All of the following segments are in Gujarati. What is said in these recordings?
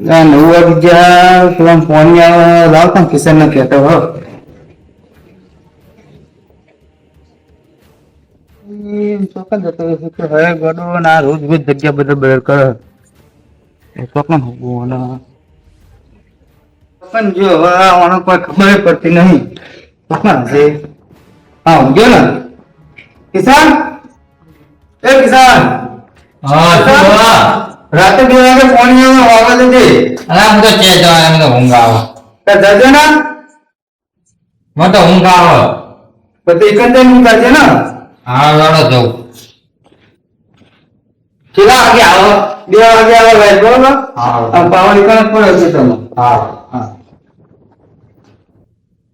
નવ વાગ્યા પેલા ફોન આવે લાવતા કિશન ને કહેતો હો. ચોક્કસ જતો કે હવે ગડો ના રોજ રોજ જગ્યા બધે બદલ કરે. ચોક્કસ. હોવું પણ જો હવે આનો કોઈ ખબર પડતી નહીં. ચોક્કસ હશે. હા ઊંઘ્યો ને? કિસાન એ કિસાન હા? રાતે બે વાગે ફોન આવે વાગવા દેજે અરે હું તો ચે જવા એમ તો ઊંઘ આવે. તાર જજો ને. મને તો ઊંઘ આવે. તે એકંદર ઊંઘ કરજે ને. હા લડો જવું કેટલા વાગે આવો? બે વાગે આવો ભાઈ બરોબર? હા. પાવન એકણ પડે છે તમે. હા. હા.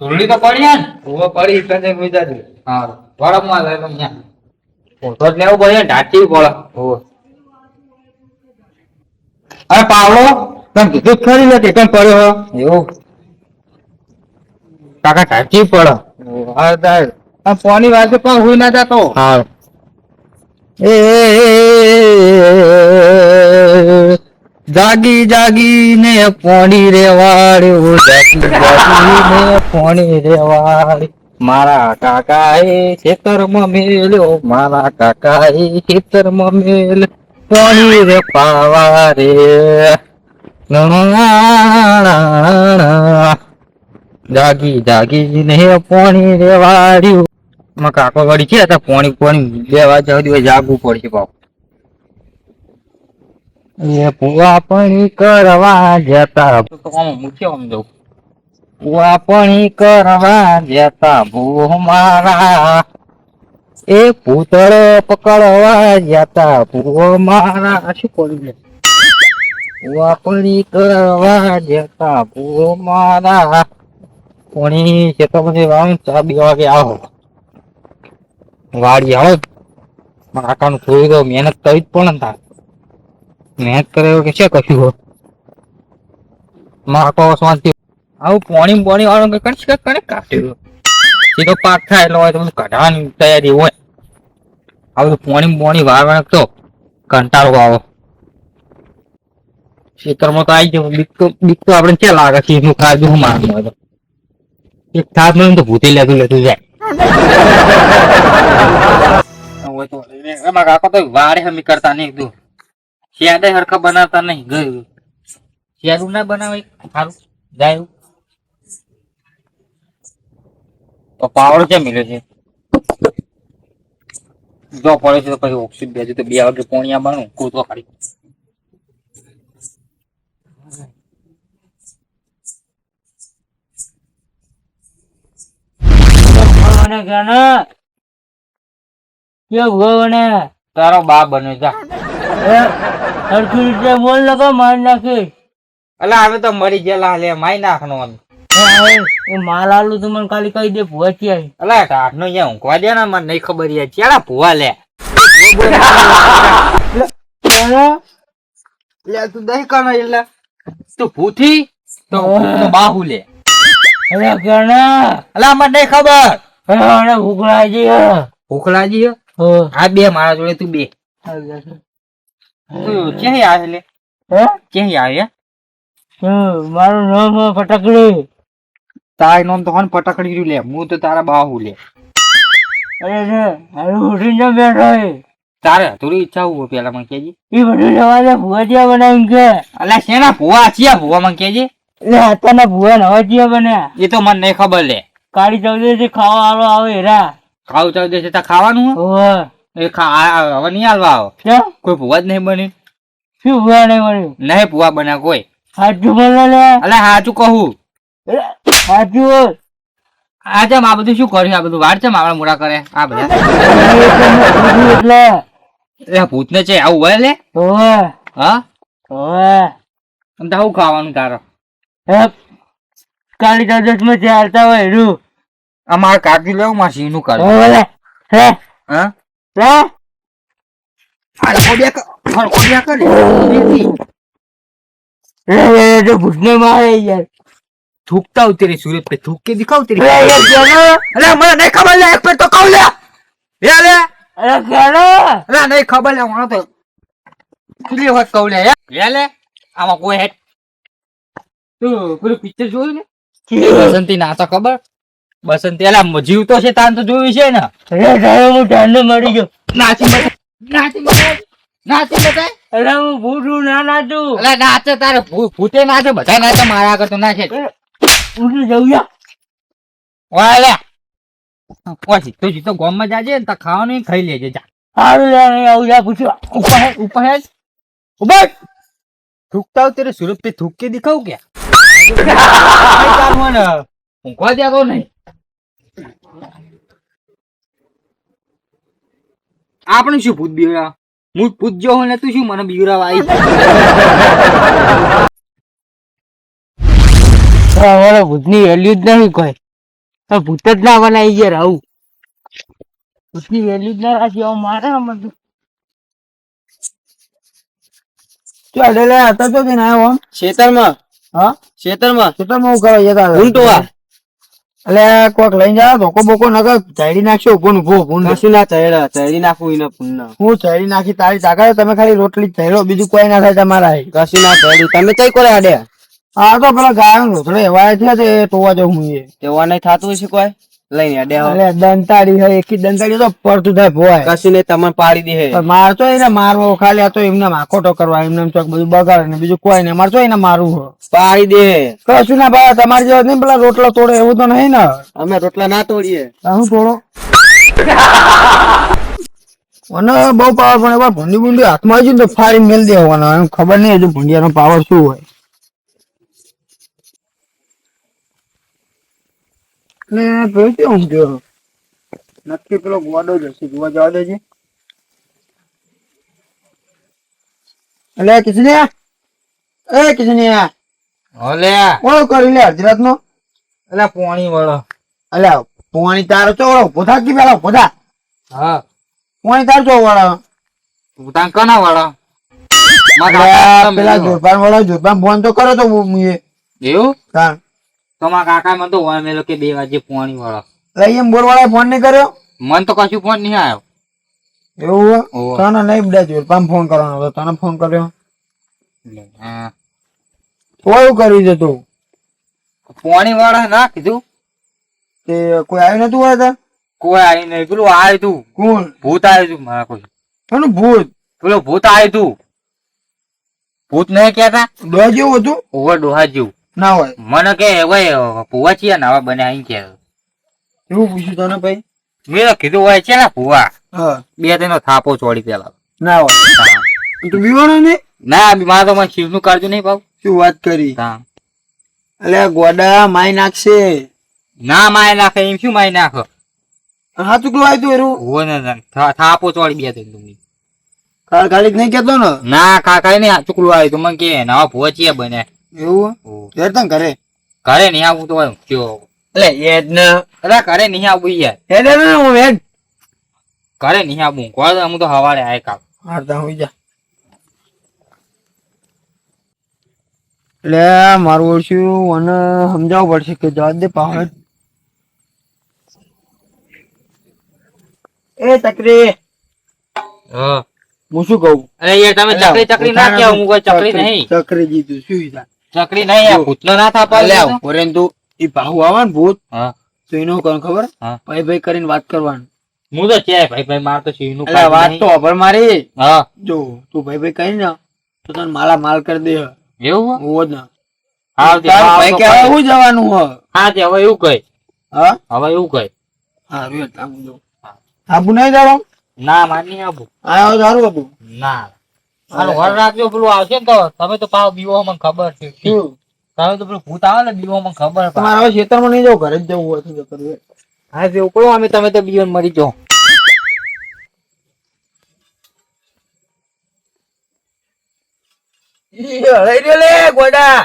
તુરલી તો પડી ને ઊભો પડી એકંદર વિચાર હા. વરમમાં લે તો ન્યા તો જ લેવું પડે ઢાટી પડે. ઓહો અરે પાવલો તમે કીધું ખરી લે કેમ પડ્યો એવું? કાકા સાચી પડો? હા તાર. આ પોની વાગે પણ હુઈ ના જાતો. હા. એ જાગી જાગી ને પોણી રેવાડ્યો જાગી જાગી ને પોણી રેવાડ મારા કાકા એ ખેતરમાં મેલ્યો મારા કાકા એ ખેતરમાં મેલ પોણી રે પાવા રે જાગી જાગી ને પોણી રેવાડ્યું. માં કાકો વળી છે તો પોણી પોણી વાજે સુધી જાગવું પડશે બાપ એ પુવા પણી કરવા જતા મૂક્યો આમ જવું પુવા પણી કરવા જતા, ભૂ મારા એ પૂતળો પકડવા જતા ભૂ મારા શું કર્યું લે કરવા જતા ભૂ મારા. તો પછી વાવ, ચા બે વાગે આવો. વાડી આવો. કાકાનું થોડી તો મહેનત કરવી જ પણ તાર. મહેનત કરે કે છે કશું હો? મારા કાકો શાંતિ. આવું પોણી પોણી વાળો કે કણ છે? કણે કાઢ્યું સીધો પાક થાય એટલે હોય તો તૈયારી હોય. આ પોણી પોણી વાર તો કંટાળો આવો. ખેતરમાં તો આવી જવું. બીક બીક તો આપણે ક્યાં લાગે? છે એનું ખાધું હું મારનું હોય એક થાપનું તો ભૂતી લેતું લેતું જાય. એમાં કાકો તો વારે કરતા નહીં તું શેડે હરખા બનાવતા નહીં, ગયું. શિયાળું ના બનાવે સારું જાય એવું. તો પાવડો કેમ મિલે છે? જો પડે છે તો પછી ઓક્સિડ બે તો બે વાગે પોણિયા બનું કૂતો ખાલી તારો બા બને જા. એ હરખી રીતે બોલ નકો મારી નાખી અલા હવે તો મરી ગયેલા લે નાખ નાખનો અમે એ, માલ આલું તું મને ખાલી કહી દે આવી. અલા ટાટ નો અહીંયા ઊંઘવા દે ને મને નહીં ખબર યાર. ચેડા ભૂવા લે? લે તું દહીં કનો એટલે તું ભૂથી? તો તો બાહુ લે. અરે કહેને, અલા મને નહીં ખબર. અરે ભૂખલાજી હે. ભૂખલાજી આ બે મારા જોડે તું બે. તું ક્યાંય આવે લે હે? ક્યાંય આવે હે? મારું નામ ફટકડી. તારા નોમ તો કોણ પટકડી લે. હું તો તારા બાહુ લે. અરે છે હારું ઉઠીને બેઠો હે. તારે થોડી ઈચ્છા હું પેલા મને કેજી ઈ બધું જવા દે ભુવાજીયા બનાવીને કે. અલા શેના ભૂવા ચિયા ભૂવા મને કેજી અત્યારના હાથાના ભુવા જ્યાં બન્યા એ તો મને નહીં ખબર લે. કાળી ચૌદશી ખાવા આવો આવે હેરા. ખાવ ચાવ છે તા ખાવાનું હે? હોવે. એ ખા હવે નહીં હાલવા આવો. કોઈ ભૂવા જ નહીં બની શું ભુવા નહીં બની નહીં ભૂવા બન્યા કોઈ. સાચું બોલો લે. અલા સાચું કહું. બોલ આ જેમ આ બધું શું કર્યું આ બધું વાર છે આપણા મોડા કરે આ બધા એટલે ભૂત ને છે આવું હોય લે હા તો આવું ખાવાનું તારો કાળી ચૌદશમાં ચાલતા હોય હેરું અમારે કાકી લેવું માં સિંહનું કરે હે હા હા, ભૂતને મારે યાર થૂકતા હું તેરી સુરત पे थूक के दिखाओ तेरी લે યાર કેનો અરે મને નહીં ખબર લે એક पे तो કહું લે લે લે અરે કેનો અરે નહીં ખબર લે મને તો કેટલી વખત કહું લે લે લે આમાં કોઈ હેડ તું પેલું પિક્ચર જોયું ને બસંતી નાતો ખબર બસંતી એલા જીવતો છે તાન તો જોયું છે ને અરે સાહેબ હું ઠંડો મરી ગયો નાચી બતાય નાચી બતાય નાચી બતાય અરે હું ભૂતું ના નાચું અલા નાચે તારે ભૂ- ભૂતે નાચે બધા નાચે મારા આગળ તો નાચે ઉડી જવું યા વાલે. પછી તું તો ગામમાં જાજે ને તા ખાવાનું ખાઈ લેજે જા. હારું લે આવું જા. પૂછ્યું ઉપર ઉપર ઉપર થૂકતા તેરે સુરત પે કે? દિખાઉ કે ઊંઘવા દે તો નહીં. આપણે શું ભૂત બીવડા હું પૂછજો ને તું શું મને બીવરાવા આવી અમારા ભૂતની વેલ્યુ જ નહીં કોઈ. ભૂત જ ના બનાવી ગયા આવું ભૂતની વેલ્યુ જ ના રાખી મારે અમારે તો. ચાલે લે હતા તો કે ના આમ ખેતરમાં. હા? ખેતરમાં. ખેતરમાં હું કરવા જતા ઊંટવા. એટલે કોક લઈને જાવ ધોકો બોકો નગર ચાડી નાખશો ઊભો ને ઊભો કશું ના થયેલા ચડી નાખું એને ભૂન હું ચાડી નાખી તારી તાકાત તમે ખાલી રોટલી જ બીજું કોઈ ના થાય તમારા કશું ના થયેલું તમે કઈ કરે આડે આ તો પેલા ગાયો રોટલો એવા થયા તે તોવા જો હું એ. તેવા નહીં થતું હશે કોઈ? લઈને આવો. એટલે દંતાડી હોય એકી દંતાડી તો પડતું થાય ભોય. કશું નહીં તમને પાડી દે પણ મારતો એને મારવો ખાલી આ તો એમને માખોટો કરવા એમને ચોક બધું બગાડે ને બીજું કોઈ નહીં. મારતો એને મારવું પાડી દે. કશું ના ભાઈ તમારી જેવા નહીં પેલા રોટલો તોડે એવું તો નહીં ને. અમે રોટલા ના તોડીએ. હું તોડો? મને બહુ પાવર પણ ભૂંડી ભૂંડી હાથમાં આવી ને તો ફાડી મેલ દેવાનો એમ ખબર નહીં હજુ ભૂંડિયાનો પાવર શું હોય. ને પેલો? નક્કી પેલો ગોડો જ હશે. જોવા જવા દેજે. એટલે કિસનિયા એ કિસનિયા ઓલે ઓળો કરી લે અડધી નો અલે પોણી વાળો. અલે પોણી તારો ચોળો પોતા કી પેલા પોતા હા. પોણી તારો ચો વાળો? પોતા કના વાળો? પેલા જોરપાન વાળો જોરપાન ફોન તો કરો તો એવું? તાણ. તો મારા કાકા મને તો હોય મેલો કે બે વાગે પોણી વાળો. લઈ એમ બોર વાળા ફોન નહીં કર્યો? મન તો કશું ફોન નહીં આવ્યો. એવું. તને નહીં બધા પામ ફોન કરવાનો હતો. તને ફોન કર્યો. તો એવું કર્યું છે તું? પોણી વાળા ના કીધું? તે કોઈ આવ્યું નતું હોય તાર? કોઈ આવી નહીં. પેલું આવ્યું તું. કોણ? ભૂત આવ્યું તું મારા કોઈ. કોનું ભૂત? પેલું ભૂત આવ્યું તું. ભૂત નહીં કેતા ડોહા જેવું હતું? ઓવર ડોહા જેવું. ના હોય. મને કે હોય ભૂવા છીએ ને હવે બને અહીં કે? એવું પૂછ્યું તને ભાઈ? મેં તો કીધું હોય છે ને ભૂવા? બે તેનો થાપો ચોડી પેલા. ના હોય. તું બીવાનો ને? ના બીમાર તો મને શિવનું કાઢજો નહીં ભાવ શું વાત કરી? એટલે ગોડા માય નાખશે. ના માય નાખે એમ શું માય નાખો? હા ચૂકલું આવ્યું તું એરું? હો ને થાપો ચોડી બે તેનો તું કાલ કાળી નહીં કેતો ને? ના કાકા નહીં ચૂકલું આવ્યું તું મને કે નવા ભૂવા છીએ બને. એવું યાર તને ઘરે? ઘરે નહીં આવું તો કયો. એટલે એ જ ને. અરે ઘરે નહીં આવું યાર. ને હું વેડ ઘરે નહીં આવું. કોઈ હું તો હવારે આય કામ. હારતા હોઈ જા. એટલે મારું ઓછું અને સમજાવવું પડશે કે જવા દે પહાડ. એ તકરી હા. હું શું કહું? અરે યાર તમે ચકરી ચકરી ના કહેવું હું કોઈ ચકરી નહીં. ચકરી જીતું શું ઈજા? ચકરી નહીં આ ભૂતનો ના થાપા અલ્યા, પરંતુ ઈ ભાવ આવે ને ભૂત. હા. તો એનું કોણ ખબર? ભાઈ ભાઈ કરીને વાત કરવાનું. હું તો છે ભાઈ ભાઈ માર તો શિવનું વાત તો અભર મારી. હા. જો તું ભાઈ ભાઈ કહી ને તો તને માલા માલ કરી દે. એવું હે? જ હા તે ભાઈ તો હું જવાનું હ હા તે હવે એવું કહે. હા? હવે એવું કહે. હા આબુ જો. આબુ નહીં જાણો ના માની આવું આયો હતું ના. વર રાખજો પેલું આવશે ને તો તમે તો પાવ બીવો મને ખબર છે. તમે તો પેલું ભૂત આવે ને બીવો મને ખબર. તમારે હવે ખેતરમાં નહીં જવું ઘરે જ જવું હોય તો જતું હા તે ઉપડો અમે તમે તો બીવો મરી જાઓ. ઈ હલાઈ રહ્યો લે ગોડા.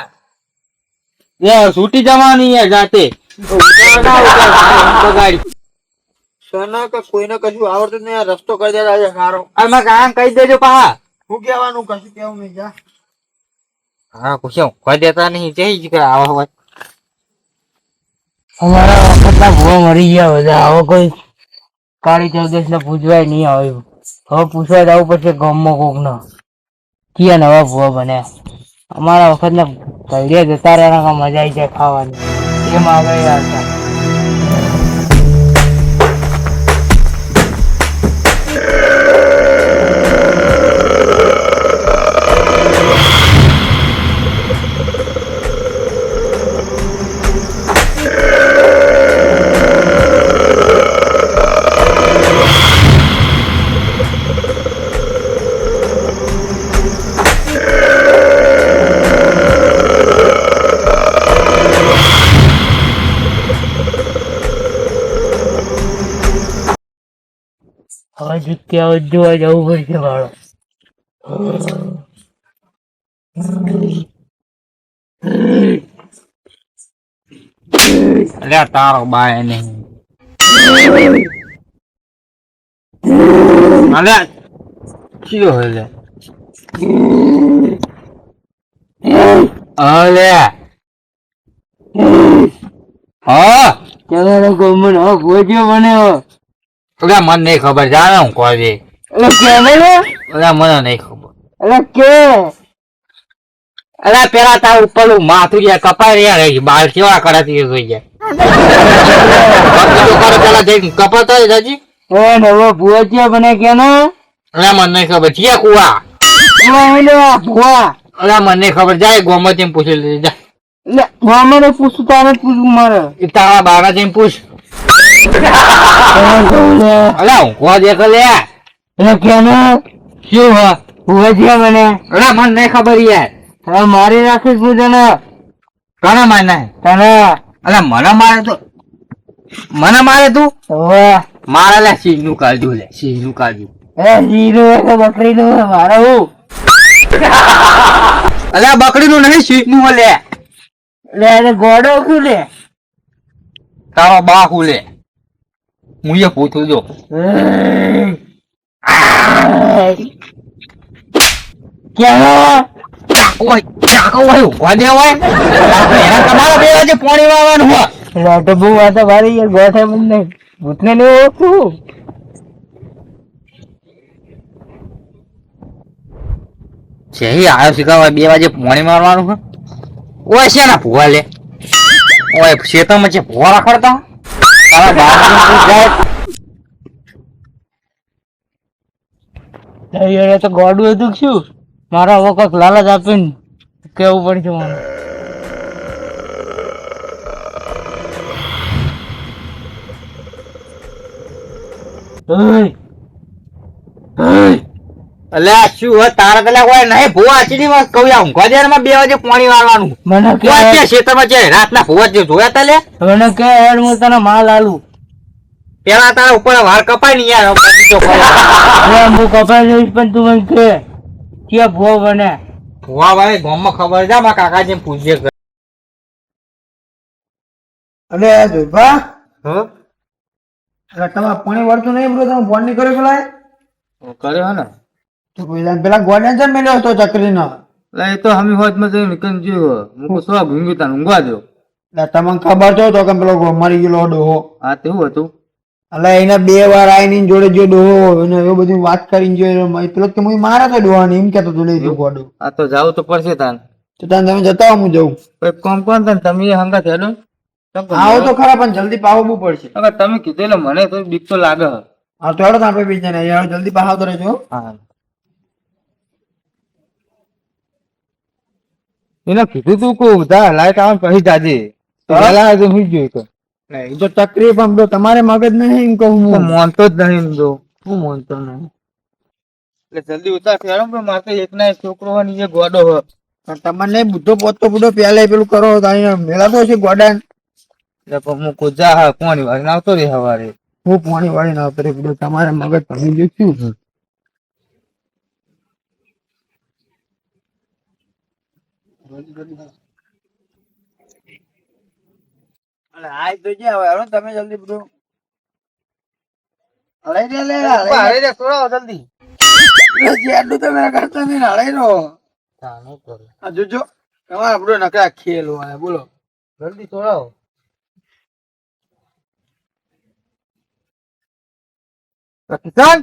એ છૂટી જવાની જાતે. ઉતાવળ ના ઉતાવળ, બગાડી સના કે કોઈને કશું આવડતું નહીં રસ્તો કરી દેજો સારો આમાં કામ કહી દેજો પા શું કહેવાનું કશું કેવું નહીં જા. હા પૂછ્યો કોઈ દેતા નહીં જઈ જ કે આવા હોય અમારા વખતના ભૂવા મરી ગયા બધા હવે કોઈ કાળી ચૌદશ ને પૂછવાય નહીં આવ્યું હવે પૂછવા જવું પડશે ગામમાં કોક નો ક્યાં નવા ભૂવા બન્યા? અમારા વખતના ઘડિયા જતા રહ્યા મજા આવી જાય ખાવાની. એમ આગળ હવે જોવા જવું પડશે વાળો અલ્યા તારો બાય નહીં અલ્યા ચિયો હોય લે? અલ્યા હા? ચાલો ગમન હવે ભોજ્યો મને અલ્યા મને નહીં ખબર. જાણે હું એટલે કેમેરો અલ્યા મને નહીં ખબર. એટલે કે? અલ્યા પેલા તાર ઉપર માથું જે કપાઈ રહ્યા રહી બાલ કેવા કરાતી જોઈ જાય પેલા જઈ કપાતો દાજી એ નવો ભોજ્યો મને કેનો અલ્યા મને નહીં ખબર. છે કુવા? ભૂવા ભૂવા. અલ્યા મને નહીં ખબર. જાય ગોમત પૂછી લેજે. જા. મામાને પૂછું તારે જ પૂછવું મારે. તારા બારા જઈને પૂછ. કોણ કહું લે? અલ્યા હું કોણ દેખ લે એટલે કેનો શું હ ભોજ્યો મને અલ્યા મને નહીં ખબર યાર. હવે મારી રાખીશ હું તને કોને મારે તને અલ્યા મને મારે તો. મને મારે તું મારે લે સિંહનું કાળજું લે. સિંહનું કાળજું એ જીરું હોય કે બકરીનું મારે હું અલા બકરી નું નહીં સિંહનું લે. લે ગોડો શું લે તારો બા હું લે? હું એ પૂછું જો બે વાગે પોણી મારવાનું ઓય છે ના ભૂવા લે ઓય શેતમાં છે ભૂવા રખડતા તારા તો ગોડું હતું શું? મારા હવે કોઈક લાલચ આપીને કેવું પડશે મારે ઓય! અલ્યા શું હોય? તારા પેલા કોઈ નહીં ભૂવા આચી માં કહું આમ ઊંઘવા માં બે વાગે પાણી વાળવાનું. મને કે છે ખેતરમાં છે રાતના ભૂવા જે જોયા તા લે. મને કે હેડ હું તને માલ આલું. પેલા તારા ઉપર વાળ કપાય ને યાર કોઈ. હું કપાય નહીં પણ તું મને કે કે ભૂવા બને? ભૂવા ભાઈ ગામમાં ખબર છે મારા કાકાજી પૂછજે અરે જોઈભા હા? તમારે પાણી વળતું નહીં બ્રો તમે ફોન નહીં કર્યો પેલા કર્યો ને? તો પેલા પેલા ગોડન છે મેલ્યો હતો ચકરીનો એટલે એ તો હમી હોતમાં જઈને કઈ જીવો. મુકો સો ભૂંગી તાન ઊંઘવા દો? એટલે તમને ખબર તો હતો કે પેલો મરી ગયેલો ડોહો. આ તેવું હતું? એટલે એને બે વાર આઈ એની જોડે જો ડોહો એને એવું બધું વાત કરીને જોયો પેલો કે હું મારે તો ડોહાને એમ કેતો તું લઈ ગોડો. આ તો જાવ તો પડશે તાન. તો તાન તમે જતા હું જઉં. કોમ કોણ તાન? તમે હંગા થયેલો આવો તો ખરા પણ જલ્દી પાવવું પડશે. તમે કીધું એટલે મને તો બીક તો લાગે. હા તો હેડો તો આપણે બીજા ને યાર જલ્દી પાવતો રહેજો હા. એને કીધું તું કો જા લાઈટ આવે પછી જાજે. પેલા તો હું? જોઈ તો. નહીં જો પણ બ્રો તમારે મગજ નહીં એમ કહું તો હું માનતો જ નહીં તો હું માનતો નહીં. એટલે જલ્દી ઉતાર ફેરો પણ મારે તો એક ના એક છોકરો હોય ને એ ગોડો હોય. પણ તમને બુદ્ધો પોતો બુદ્ધો પેલા પેલું કરો અહીંયા મેળાતો છે ગોડા એટલે પણ હું કોજા હા કોણી વાળી આવતો રે સવારે. હું પાણી વાળી ના આવતો રે બધું તમારે મગજ ભમી ગયું શું તો જે હવે હેડો તમે જલ્દી બધું. હળાઈ દે લે હળાઈ દે. જલ્દી. જેટલું તમે કરતા નહીં હળાઈ રહો આ જોજો તમારે બધો નકરા ખેલ હોય બોલો. જલ્દી છોડાવો કિસાન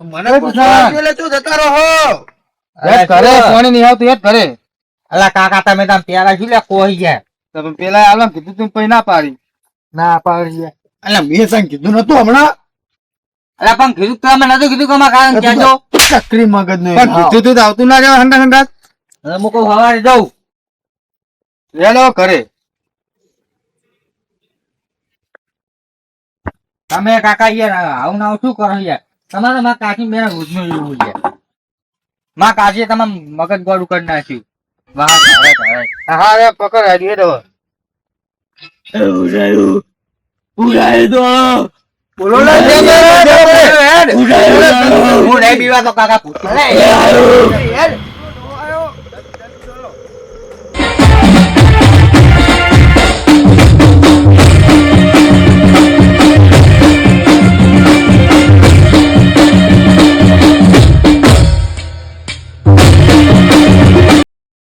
મને પૂછવા એટલે તું જતા રહો. યાદ કરે પાણી નહીં આવતું યાદ કરે. અલા કાકા તમે તમે પેલા શું લે કોઈ ગયા તમે પેલા આલમ કીધું તું પછી ના પાડી. ના પાડી એટલે મેં સંગ કીધું નતું હમણાં. અલા પણ કીધું તમે નતું કીધું કે અમારા કારણ કહેજો ચક્રી મગજનું કીધું તું આવતું ના જવા હંડા હંડા હવે મુકો કહું જાઉં. જઉં કરે તમે કાકા યાર આવું ના આવું શું કરો યાર? તમારે માં કાકી મેરા રોજનું એવું છે માં કાકીએ તમે મગજ ગોળું કરી નાખ્યું. વાહ તારે તારે હા રે પકડ હાડી હેડો બોલો ને હું નહીં બીવા તો કાકા પૂછે